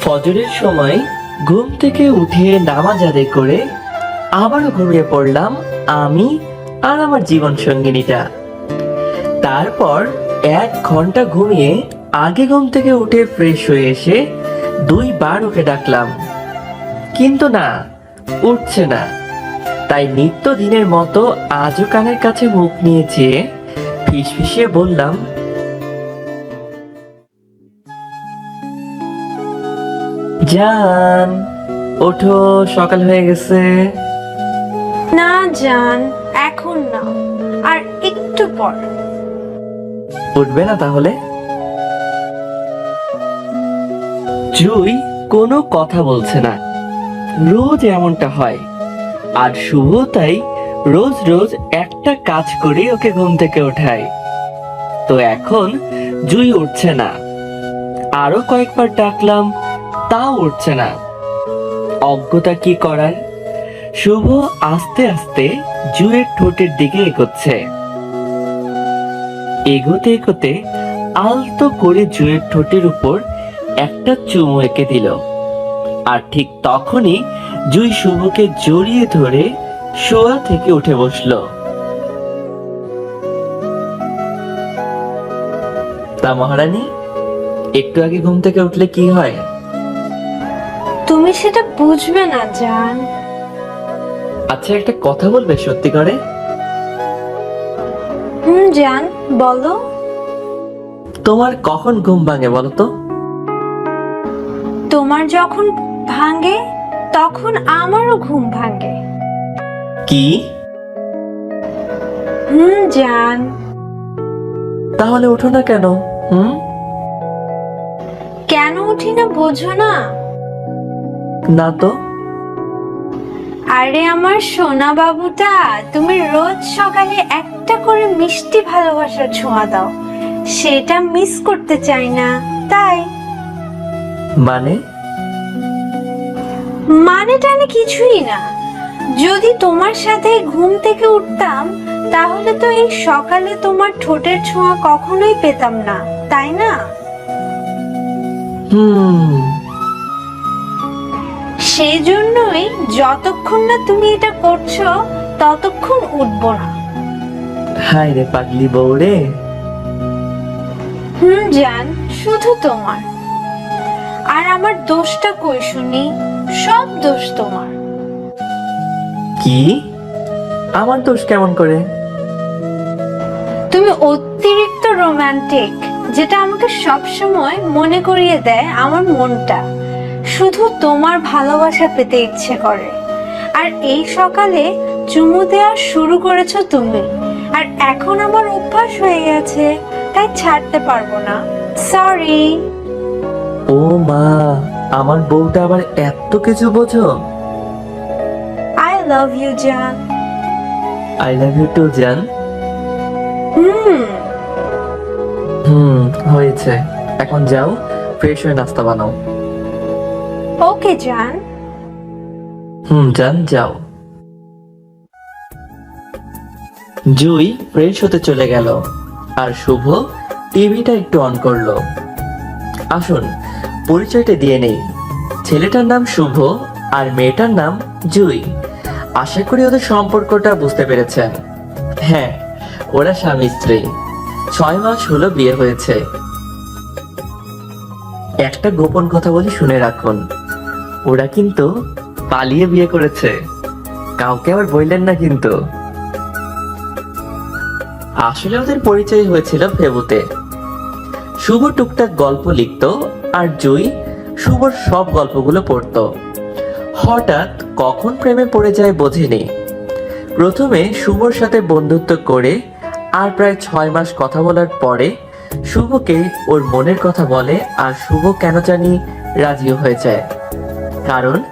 ফজরের সময় ঘুম থেকে উঠে নামাজ আদায় করে আবারও ঘুমিয়ে পড়লাম আমি আর আমার জীবন সঙ্গিনীটা। তারপর এক ঘণ্টা ঘুমিয়ে আগে ঘুম থেকে উঠে ফ্রেশ হয়ে এসে দুইবার ওকে ডাকলাম। কিন্তু না, উঠছে না। তাই নিত্য দিনের মতো আজও কানের কাছে মুখ নিয়ে চেয়ে ফিসফিসিয়ে বললাম জান ওঠো সকাল হয়ে গেছে। না জান এখন না আর একটু পর। উঠবে না তাহলে? জুই কোনো কথা বলছে না। রোজ এমনটা হয়। আর শুভ তাই রোজ রোজ একটা কাজ করে ওকে ঘুম থেকে ওঠায়। তো এখন জুই উঠছে না। আরও কয়েকবার ডাকলাম তাও উঠছে না। অজ্ঞতা কি করার শুভ আস্তে আস্তে জুয়ের ঠোঁটের দিকে এগোচ্ছে। এগোতে এগোতে আলতো করে জুয়ের ঠোঁটের উপর একটা চুমু এঁকে দিল। আর ঠিক তখনই জুই শুভকে জড়িয়ে ধরে শোয়া থেকে উঠে বসল। তা মহারানী, একটু আগে ঘুম থেকে উঠলে কি হয়? তুমি সেটা বুঝবে না জান। আচ্ছা একটা কথা বলবে সত্যি করে হুম জান বলো। তোমার কখন ঘুম ভাঙে বলো তো? তোমার যখন ভাঙে তখন আমারও ঘুম ভাঙে। কি? হুম জান। তাহলে ওঠো না কেন হুম? কেন উঠি না বোঝো না। না তো? আরে আমার সোনা বাবুটা তুমি রোজ সকালে একটা করে মিষ্টি ভালোবাসার ছোঁয়া দাও। সেটা মিস করতে চাই না তাই। মানে? মানে টানে কিছুই না। যদি তোমার সাথে ঘুম থেকে উঠতাম তাহলে তো এই সকালে তোমার ঠোঁটের ছোঁয়া কখনোই পেতাম না তাই না? হুম। সেই জন্যই যতক্ষণ না তুমি এটা করছ ততক্ষণ উঠবো না। হায় রে পাগলি বউ রে। হুম জান শুধু তোমার। আর আমার দোষটা কই শুনি? সব দোষ তোমার। কি? আমার দোষ কেমন করে? তুমি অতিরিক্ত রোমান্টিক যেটা আমাকে সবসময় মনে করিয়ে দেয় আমার মনটা। শুধু তোমার ভালোবাসা পেতে ইচ্ছে করে। আর এই সকালে চুমু দেওয়া শুরু করেছ তুমি। আর এখন আমার অভ্যাস হয়ে গেছে তাই ছাড়তে পারব না। সরি ও মা আমার বউটা আবার এত কিছু বোঝো। আই লাভ ইউ জান আই লাভ ইউ টু জান হুম। হুম হয়েছে। এখন যাও ফ্রেশ হয়ে নাস্তা বানাও। ওকে, জান। হুম, জান, যাও। জুই ফ্রেশ হতে চলে গেল, আর শুভ টিভিটা একটু অন করল। আসুন, পরিচয়টা দিয়ে নেই। ছেলেটার নাম শুভ, আর মেয়েটার নাম জুই। আশা করি ওদের সম্পর্কটা বুঝতে পেরেছেন। হ্যাঁ ওরা স্বামী স্ত্রী। ছয় মাস হলো বিয়ে হয়েছে। একটা গোপন কথা বলি শুনে রাখুন। ওরা কিন্তু পালিয়ে বিয়ে করেছে। কাউকে আবার বললেন না কিন্তু। আসলে ওদের পরিচয় হয়েছিল ফেবুতে। শুভ টুকটাক গল্প লিখত আর জুই শুভর সব গল্পগুলো পড়তো। হঠাৎ কখন প্রেমে পড়ে যায় বোঝেনি। প্রথমে শুভর সাথে বন্ধুত্ব করে আর প্রায় ছয় মাস কথা বলার পরে শুভকে ওর মনের কথা বলে আর শুভ কেন জানি রাজিও হয়ে যায়। কারণ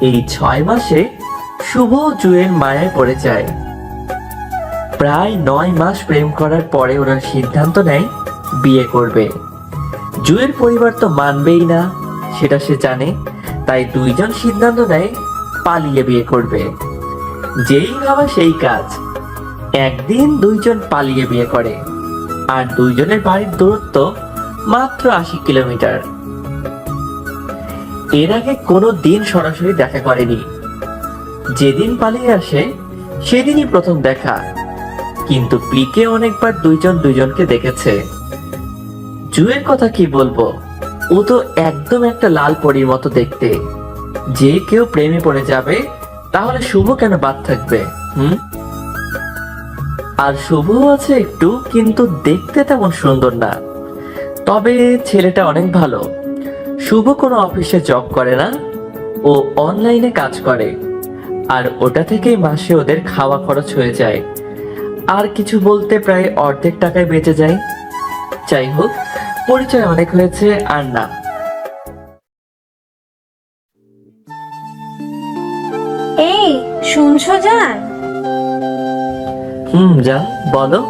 এই ছয় মাসে শুভ জুয়ের মায়ায় পড়ে যায়। প্রায় নয় মাস প্রেম করার পরে ওরা সিদ্ধান্ত নেয় বিয়ে করবে। জুয়ের পরিবার তো মানবেই না, সেটা সে জানে, তাই দুইজন সিদ্ধান্ত নেয় পালিয়ে বিয়ে করবে। যেই ভাবা সেই কাজ। একদিন দুইজন পালিয়ে বিয়ে করে, আর দুইজনের বাড়ির দূরত্ব মাত্র আশি কিলোমিটার। এর আগে কোনো দিন সরাসরি দেখা করেনি। যেদিন পালিয়ে আসে, সেদিনই প্রথম দেখা। কিন্তু প্লিকে অনেকবার দুইজন দুইজনকে দেখেছে। জুয়ের কথা কি বলব? ও তো একদম একটা লাল পরীর মতো দেখতে। যে কেউ প্রেমে পড়ে যাবে, তাহলে শুভ কেন বাদ থাকবে, হুম? আর শুভ আছে একটু, কিন্তু দেখতে তেমন সুন্দর না। তবে ছেলেটা অনেক ভালো। শুভ কোনো অফিসে জব করে না ও অনলাইনে কাজ করে আর ওটা থেকেই মাসে ওদের খাওয়া খরচ হয়ে যায়। আর কিছু বলতে প্রায় অর্ধেক টাকায় বেঁচে যায়। যাই হোক পরিচয় অনেক হয়েছে আর না। এই শুনছো জান? হুম যা বলো।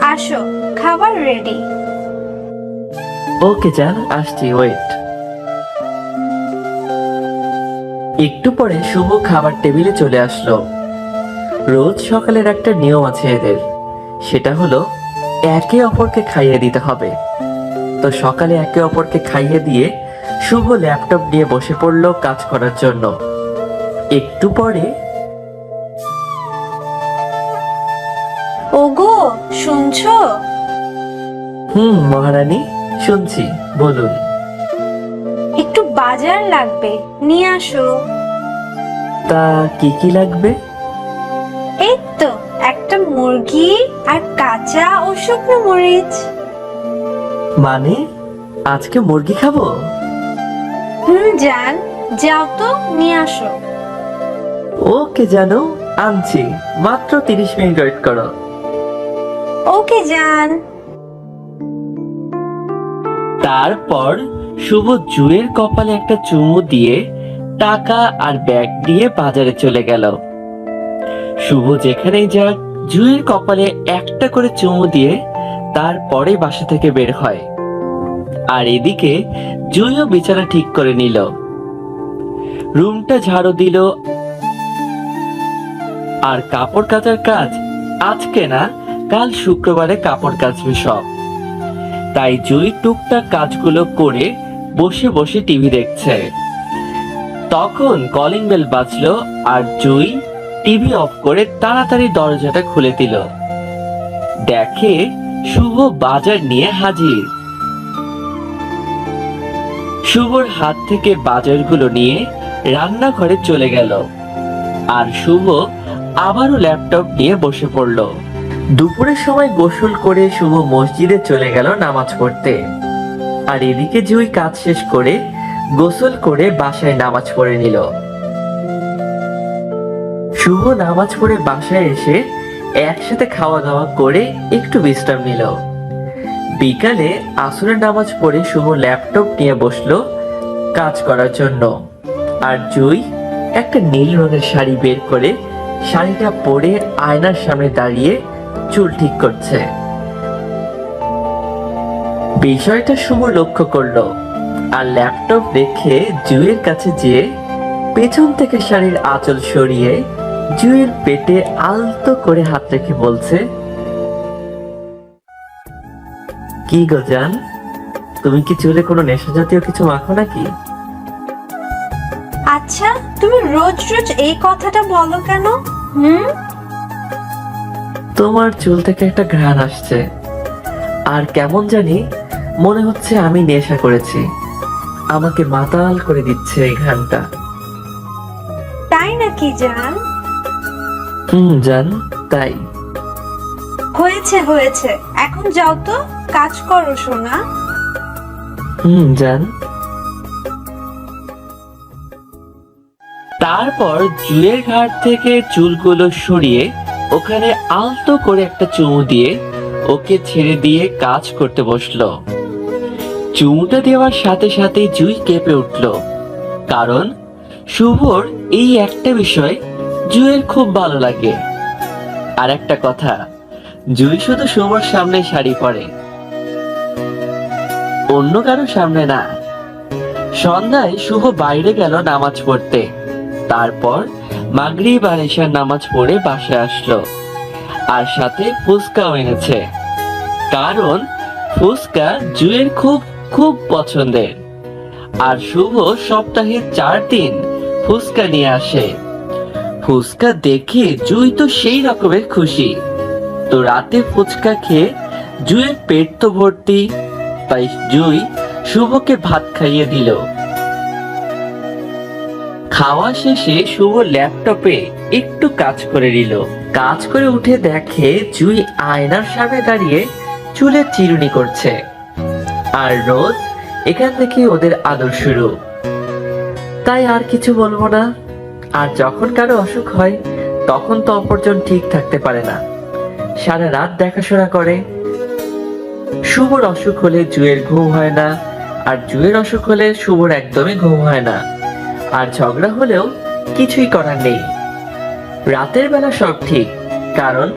আসো খাবার রেডি ওকে জান আসছি ওয়েট। একটু পরে শুভ খাবার টেবিলে চলে আসলো। রোজ সকালের একটা নিয়ম আছে এদের। সেটা হলো একে অপরকে খাইয়ে দিতে হবে। তো সকালে একে অপরকে খাইয়ে দিয়ে শুভ ল্যাপটপ নিয়ে বসে পড়ল কাজ করার জন্য। একটু পরে ওগো শুনছো? হুম মহারানী? শুনছি বলুন। একটু বাজার লাগবে নিয়ে আসো। তা কি কি লাগবে? এই তো একটা মুরগি আর কাঁচা ও শুকনো মরিচ। মানে আজকে মুরগি খাব? হুম জান যাও তো নিয়ে আসো। ওকে জানো আনছি। মাত্র তিরিশ মিনিট ওয়েট করো। ওকে জান। তারপর শুভ জুয়ের কপালে একটা চুমু দিয়ে টাকা আর ব্যাগ দিয়ে বাজারে চলে গেল। শুভ যেখানেই যাক, জুয়ের কপালে একটা করে চুমু দিয়ে তারপরে বাসা থেকে বের হয়। আর এদিকে জুইও বিছানা ঠিক করে নিল। রুমটা ঝাড়ু দিল। আর কাপড় কাচার কাজ আজকে না, কাল শুক্রবারে কাপড় কাচবে সব। তাই জুই টুকটাক কাজগুলো করে বসে বসে টিভি দেখছে। তখন কলিং বেল বাজলো আর জুই টিভি অফ করে তাড়াতাড়ি দরজাটা খুলে দিল। দেখে শুভ বাজার নিয়ে হাজির। শুভর হাত থেকে বাজারগুলো নিয়ে রান্নাঘরে চলে গেল। আর শুভ আবারও ল্যাপটপ নিয়ে বসে পড়ল। দুপুরের সময় গোসল করে শুভ মসজিদে চলে গেল নামাজ পড়তে। আর এদিকে জুই কাজ শেষ করে গোসল করে বাসায় নামাজ পড়ে নিল। শুভ নামাজ পড়ে বাসায় এসে একসাথে খাওয়া দাওয়া করে একটু বিশ্রাম নিল। বিকালে আসরের নামাজ পড়ে শুভ ল্যাপটপ নিয়ে বসল কাজ করার জন্য। আর জুই একটা নীল রঙের শাড়ি বের করে শাড়িটা পরে আয়নার সামনে দাঁড়িয়ে চুল ঠিক করছে। বিষয়টা শুভ লক্ষ্য করল আর ল্যাপটপ রেখে জুয়ের কাছে যেয়ে পেছন থেকে শাড়ির আঁচল সরিয়ে জুয়ের পেটে আলতো করে হাত রেখে বলছে, কি গো জান, তুমি কি চুলে কোনো নেশা জাতীয় কিছু মাখো নাকি? আচ্ছা তুমি রোজ রোজ এই কথাটা বলো কেন? হুম? তোমার চুল থেকে একটা ঘ্রাণ আসছে। আর কেমন জানি মনে হচ্ছে আমি নেশা করেছি। আমাকে মাতাল করে দিচ্ছে এই ঘ্রাণটা। তাই নাকি জান? হুম জান তাই। হয়েছে হয়েছে। এখন যাও তো কাজ করো সোনা। হুম জান। তারপর জুয়ের ঘাট থেকে চুলগুলো সরিয়ে ওখানে আলতো করে একটা চুমু দিয়ে ওকে ছেড়ে দিয়ে কাজ করতে বসল। চুমুটা দেওয়ার সাথে সাথে জুই কেঁপে উঠল। কারণ শুভর এই একটা বিষয় জুয়ের খুব ভালো লাগে। আর একটা কথা, জুই শুধু শুভর সামনে শাড়ি পরে। অন্য কারও সামনে না। সন্ধ্যায় শুভ বাইরে গেল নামাজ পড়তে। তারপর মাগরিব আর নামাজ পড়ে বাসায় আসলো। আর সাথে ফুচকাও এনেছে। কারণ ফুচকা জুয়ের খুব খুব পছন্দের। আর শুভ সপ্তাহে চার দিন ফুচকা নিয়ে আসে। ফুচকা দেখে জুই তো সেই রকমের খুশি। তো রাতে ফুচকা খেয়ে জুইয়ের পেট তো ভর্তি। তাই জুই শুভকে ভাত খাইয়ে দিল। খাওয়া শেষে শুভ ল্যাপটপে একটু কাজ করে নিল। কাজ করে উঠে দেখে জুই আয়নার সামনে দাঁড়িয়ে চুলের চিরুনি করছে। আর রোজ এখান থেকে ওদের আদর শুরু। তাই আর কিছু বলব না। আর যখন কারও অসুখ হয়, তখন তো অপরজন ঠিক থাকতে পারে না। সারা রাত দেখাশোনা করে। শুভর অসুখ হলে জুয়ের ঘুম হয় না। আর জুয়ের অসুখ হলে শুভর একদমই ঘুম হয় না। আর ঝগড়া হলেও কিছুই করার নেই। রাতের বেলা সব ঠিক, কারণ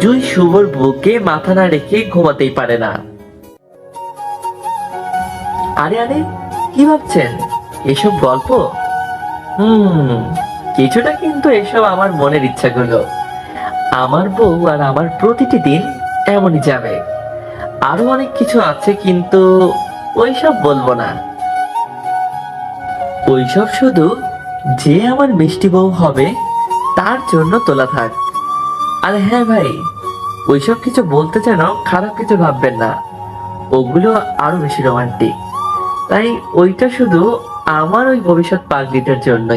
জুই শুভর বুকে মাথা না রেখে ঘুমাতেই পারে না। আরে আরে, কি ভাবছেন? এসব গল্প? হুম, কিছুটা কিন্তু এসব আমার মনের ইচ্ছাগুলো। আমার বউ আর আমার প্রতিটি দিন এমনই যাবে। আরও অনেক কিছু আছে কিন্তু ওইসব বলব না। ওইসব শুধু যে আমার মিষ্টি বউ হবে, তার জন্য তোলা থাক। আর হ্যাঁ ভাই, ওইসব কিছু বলতে যেন খারাপ কিছু ভাববেন না। ওগুলো আরও বেশি রোমান্টিক। তাই ওইটা শুধু আমার ওই ভবিষ্যৎ পাগলিটার জন্যই।